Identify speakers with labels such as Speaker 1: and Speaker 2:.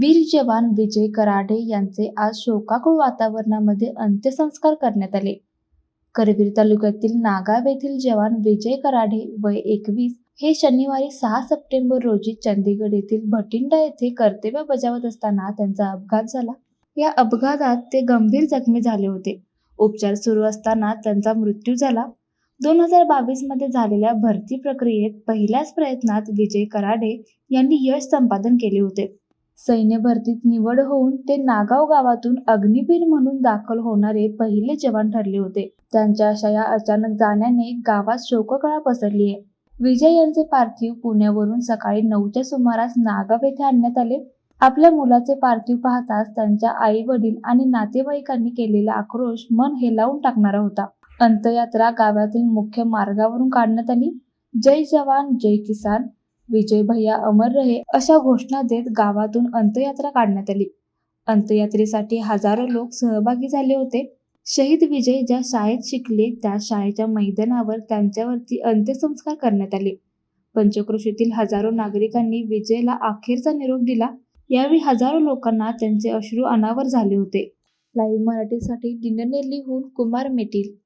Speaker 1: वीर जवान विजय कराडे यांचे आज शोकाकुळ वातावरणामध्ये अंत्यसंस्कार करण्यात आले. करवीर तालुक्यातील नागाव येथील जवान विजय कराडे वय एकवीस हे शनिवारी सहा सप्टेंबर रोजी चंदीगड येथील भटिंडा येथे कर्तव्य बजावत असताना त्यांचा अपघात झाला. या अपघातात ते गंभीर जखमी झाले होते. उपचार सुरू असताना त्यांचा मृत्यू झाला. दोन हजार बावीसमध्ये झालेल्या भरती प्रक्रियेत पहिल्याच प्रयत्नात विजय कराडे यांनी यश संपादन केले होते. सैन्य भरतीत निवड होऊन ते नागाव गावातून अग्निवीर म्हणून दाखल होणारे पहिले जवान ठरले होते. त्यांच्या अशा या अचानक जाण्याने गावात शोककळा पसरली आहे विजय यांचे पार्थिव पुण्यावरून सकाळी नऊच्या सुमारास नागाव येथे आणण्यात आले. आपल्या मुलाचे पार्थिव पाहताच त्यांच्या आई वडील आणि नातेवाईकांनी केलेला आक्रोश मन हेलावून टाकणारा होता. अंतयात्रा गावातील मुख्य मार्गावरून काढण्यात आली. जय जवान जय किसान. विजय भैया अमर रहे अशा घोषणा देत गावातून अंत्ययात्रा काढण्यात आली. अंत्ययात्रेसाठी हजारो लोक सहभागी झाले होते. शहीद विजय ज्या शाळेत शिकले त्या शाळेच्या मैदानावर त्यांच्यावरती अंत्यसंस्कार करण्यात आले. पंचक्रोशीतील हजारो नागरिकांनी विजयला अखेरचा निरोप दिला. यावेळी हजारो लोकांना त्यांचे अश्रू अनावर झाले होते. लाईव्ह मराठीसाठी दिननेरलीहून कुमार मेटील.